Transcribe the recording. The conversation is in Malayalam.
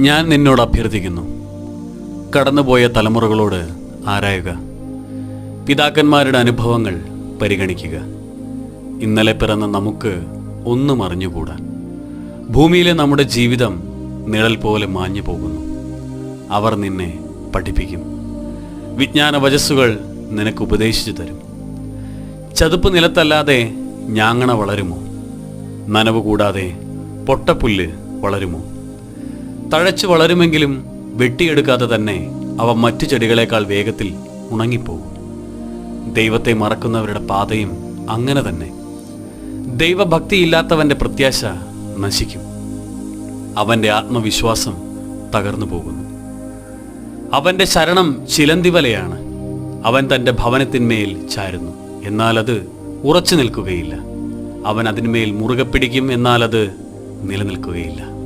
ഞാൻ നിന്നോട് അഭ്യർത്ഥിക്കുന്നു. കടന്നുപോയ തലമുറകളോട് ആരായുക. പിതാക്കന്മാരുടെ അനുഭവങ്ങൾ പരിഗണിക്കുക. ഇന്നലെ പിറന്ന നമുക്ക് ഒന്നും അറിഞ്ഞുകൂടാ. ഭൂമിയിലെ നമ്മുടെ ജീവിതം നിഴൽ പോലെ മാഞ്ഞു പോകുന്നു. അവർ നിന്നെ പഠിപ്പിക്കും. വിജ്ഞാന വചസ്സുകൾ നിനക്ക് ഉപദേശിച്ചു തരും. ചതുപ്പ് നിലത്തല്ലാതെ ഞാങ്ങണ വളരുമോ? നനവ് കൂടാതെ പൊട്ടപ്പുല്ല് വളരുമോ? തഴച്ചു വളരുമെങ്കിലും വെട്ടിയെടുക്കാതെ തന്നെ അവ മറ്റു ചെടികളെക്കാൾ വേഗത്തിൽ ഉണങ്ങിപ്പോകും. ദൈവത്തെ മറക്കുന്നവരുടെ പാതയും അങ്ങനെ തന്നെ. ദൈവഭക്തിയില്ലാത്തവന്റെ പ്രത്യാശ നശിക്കും. അവന്റെ ആത്മവിശ്വാസം തകർന്നു പോകുന്നു. അവന്റെ ശരണം ചിലന്തിവലയാണ്. അവൻ തന്റെ ഭവനത്തിന്മേൽ ചാരുന്നു. എന്നാൽ അത് ഉറച്ചു നിൽക്കുകയില്ല. അവൻ അതിന്മേൽ മുറുകെ പിടിക്കും എന്നാൽ അത് നിലനിൽക്കുകയില്ല.